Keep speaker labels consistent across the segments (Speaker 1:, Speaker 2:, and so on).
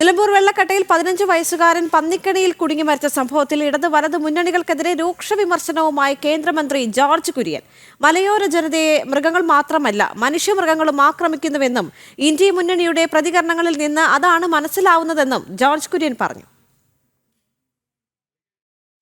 Speaker 1: നിലമ്പൂർ വെള്ളക്കട്ടയിൽ പതിനഞ്ച് വയസ്സുകാരൻ പന്നിക്കണിയിൽ കുടുങ്ങി മരിച്ച സംഭവത്തിൽ ഇടത് വലത് മുന്നണികൾക്കെതിരെ രൂക്ഷ വിമർശനവുമായി കേന്ദ്രമന്ത്രി ജോർജ് കുര്യൻ. മലയോര ജനതയെ മൃഗങ്ങൾ മാത്രമല്ല മനുഷ്യമൃഗങ്ങളും ആക്രമിക്കുന്നുവെന്നും ഇന്ത്യ മുന്നണിയുടെ പ്രതികരണങ്ങളിൽ നിന്ന് അതാണ് മനസ്സിലാവുന്നതെന്നും ജോർജ് കുര്യൻ പറഞ്ഞു.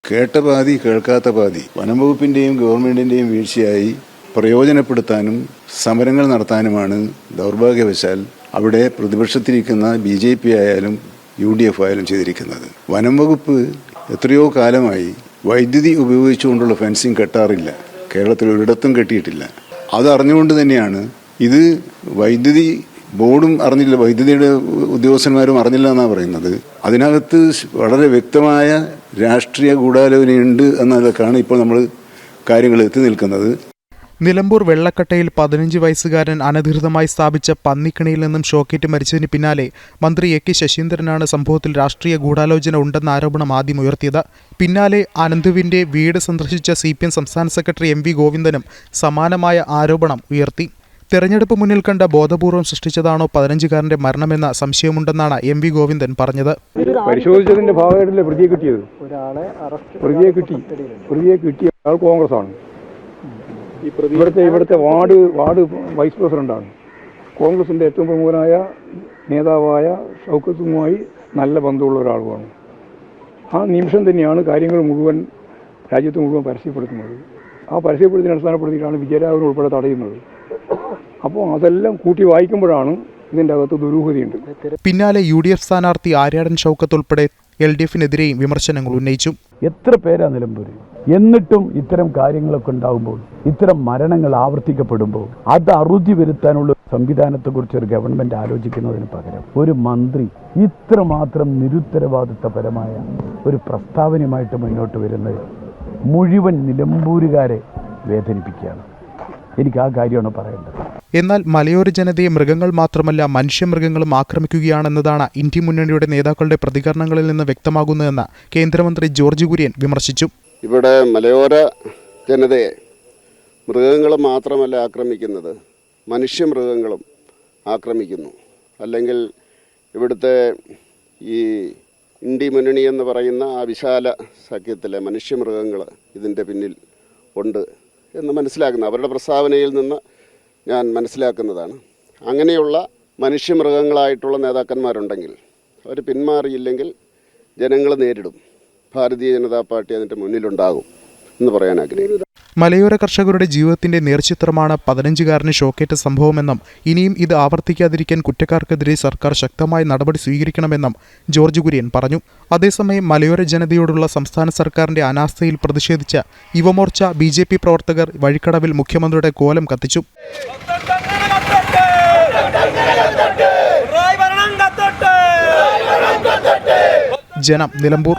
Speaker 2: കേട്ട പാതി കേൾക്കാത്ത പാതി വനംവകുപ്പിന്റെയും ഗവൺമെന്റിന്റെയും വീഴ്ചയായി പ്രയോജനപ്പെടുത്താനും സമരങ്ങൾ നടത്താനുമാണ് ദൗർഭാഗ്യവശാൽ അവിടെ പ്രതിപക്ഷത്തിരിക്കുന്ന ബി ജെ പി ആയാലും യു ഡി എഫ് ആയാലും ചെയ്തിരിക്കുന്നത്. വനം വകുപ്പ് എത്രയോ കാലമായി വൈദ്യുതി ഉപയോഗിച്ചുകൊണ്ടുള്ള ഫെൻസിങ് കെട്ടാറില്ല. കേരളത്തിൽ ഒരിടത്തും കെട്ടിയിട്ടില്ല. അതറിഞ്ഞുകൊണ്ട് തന്നെയാണ് ഇത് വൈദ്യുതി ബോർഡും അറിഞ്ഞില്ല വൈദ്യുതിയുടെ ഉദ്യോഗസ്ഥന്മാരും അറിഞ്ഞില്ല എന്നാണ് പറയുന്നത്. അതിനകത്ത് വളരെ വ്യക്തമായ രാഷ്ട്രീയ ഗൂഢാലോചനയുണ്ട് എന്നതൊക്കെയാണ് ഇപ്പോൾ നമ്മൾ കാര്യങ്ങൾ എത്തി നിൽക്കുന്നത്.
Speaker 3: നിലമ്പൂർ വെള്ളക്കട്ടയിൽ പതിനഞ്ച് വയസ്സുകാരൻ അനധികൃതമായി സ്ഥാപിച്ച പന്നിക്കിണിയിൽ നിന്നും ഷോക്കേറ്റ് മരിച്ചതിന് പിന്നാലെ മന്ത്രി എ കെ ശശീന്ദ്രനാണ് സംഭവത്തിൽ രാഷ്ട്രീയ ഗൂഢാലോചന ഉണ്ടെന്ന ആരോപണം ആദ്യം ഉയർത്തിയത്. പിന്നാലെ അനന്തുവിന്റെ വീട് സന്ദർശിച്ച സി പി എം സംസ്ഥാന സെക്രട്ടറി എം വി ഗോവിന്ദനും സമാനമായ ആരോപണം ഉയർത്തി. തെരഞ്ഞെടുപ്പ് മുന്നിൽ കണ്ട ബോധപൂർവം സൃഷ്ടിച്ചതാണോ പതിനഞ്ചുകാരന്റെ മരണമെന്ന സംശയമുണ്ടെന്നാണ് എം വി ഗോവിന്ദൻ പറഞ്ഞത്.
Speaker 4: പരിശോധിച്ചതിന്റെ ഭാഗമായിട്ടല്ലേ പ്രതിയെ കിട്ടിയത്? പ്രതിയെ കിട്ടി. പ്രതിയെ കിട്ടിയ ആൾ കോൺഗ്രസ് ആണ് ഇവിടുത്തെ ഇവിടുത്തെ വാർഡ് വാർഡ് വൈസ് പ്രസിഡന്റാണ്. കോൺഗ്രസിന്റെ ഏറ്റവും പ്രമുഖനായ നേതാവായ ഷൗക്കത്തുമായി നല്ല ബന്ധമുള്ള ഒരാളുമാണ്. ആ നിമിഷം തന്നെയാണ് കാര്യങ്ങൾ മുഴുവൻ രാജ്യത്ത് മുഴുവൻ പരസ്യപ്പെടുത്തുന്നത്. ആ പരസ്യപ്പെടുത്തിനെ അടിസ്ഥാനപ്പെടുത്തിയിട്ടാണ് വിജയരാഘവൻ ഉൾപ്പെടെ തടയുന്നത്. അപ്പോൾ അതെല്ലാം കൂട്ടി വായിക്കുമ്പോഴാണ് ഇതിന്റെ അകത്ത് ദുരൂഹതയുണ്ട്.
Speaker 3: പിന്നാലെ യു ഡി എഫ് സ്ഥാനാർത്ഥി ആര്യാടൻ ഷൗക്കത്ത് ഉൾപ്പെടെ എൽ ഡി എഫിനെതിരെയും വിമർശനങ്ങൾ ഉന്നയിച്ചു.
Speaker 5: എത്ര പേരാ നിലമ്പൂര്? എന്നിട്ടും ഇത്തരം കാര്യങ്ങളൊക്കെ ഉണ്ടാകുമ്പോൾ ഇത്തരം മരണങ്ങൾ ആവർത്തിക്കപ്പെടുമ്പോൾ അത് അറുതി വരുത്താനുള്ള സംവിധാനത്തെക്കുറിച്ച് ഒരു ഗവൺമെന്റ് ആലോചിക്കുന്നതിന് പകരം ഒരു മന്ത്രി ഇത്രമാത്രം നിരുത്തരവാദിത്തപരമായ ഒരു പ്രസ്താവനയുമായിട്ട് മുന്നോട്ട് വരുന്നത് മുഴുവൻ നിലമ്പൂരുകാരെ വേദനിപ്പിക്കുകയാണ്. എനിക്ക് ആ കാര്യമാണ് പറയേണ്ടത്.
Speaker 3: എന്നാൽ മലയോര ജനതയെ മൃഗങ്ങൾ മാത്രമല്ല മനുഷ്യമൃഗങ്ങളും ആക്രമിക്കുകയാണെന്നതാണ് ഇന്ത്യ മുന്നണിയുടെ നേതാക്കളുടെ പ്രതികരണങ്ങളിൽ നിന്ന് വ്യക്തമാകുന്നതെന്ന് കേന്ദ്രമന്ത്രി ജോർജ് കുര്യൻ വിമർശിച്ചു.
Speaker 6: ഇവിടെ മലയോര ജനതയെ മൃഗങ്ങൾ മാത്രമല്ല ആക്രമിക്കുന്നത് മനുഷ്യമൃഗങ്ങളും ആക്രമിക്കുന്നു. അല്ലെങ്കിൽ ഇവിടുത്തെ ഈ ഇന്ത്യ മുന്നണി എന്ന് പറയുന്ന ആ വിശാല സഖ്യത്തിലെ മനുഷ്യമൃഗങ്ങൾ ഇതിന്റെ പിന്നിൽ ഉണ്ട് എന്ന് മനസ്സിലാക്കുന്നു. അവരുടെ പ്രസ്താവനയിൽ നിന്ന് ഞാൻ മനസ്സിലാക്കുന്നതാണ്. അങ്ങനെയുള്ള മനുഷ്യമൃഗങ്ങളായിട്ടുള്ള നേതാക്കന്മാരുണ്ടെങ്കിൽ അവർ പിന്മാറിയില്ലെങ്കിൽ ജനങ്ങൾ നേരിടും. ഭാരതീയ ജനതാ പാർട്ടി അതിന്റെ മുന്നിലുണ്ടാകും എന്ന് പറയാൻ ആഗ്രഹിക്കുന്നു
Speaker 3: മലയോര കർഷകരുടെ ജീവിതത്തിന്റെ നേർചിത്രമാണ് പതിനഞ്ചുകാരന് ഷോക്കേറ്റ സംഭവമെന്നും ഇനിയും ഇത് ആവർത്തിക്കാതിരിക്കാൻ കുറ്റക്കാർക്കെതിരെ സർക്കാർ ശക്തമായ നടപടി സ്വീകരിക്കണമെന്നും ജോർജ് കുര്യൻ പറഞ്ഞു. അതേസമയം മലയോര ജനതയോടുള്ള സംസ്ഥാന സർക്കാരിന്റെ അനാസ്ഥയിൽ പ്രതിഷേധിച്ച യുവമോർച്ച ബി ജെ പി പ്രവർത്തകർ വഴിക്കടവിൽ മുഖ്യമന്ത്രിയുടെ കോലം കത്തിച്ചു. ജനം നിലമ്പൂർ.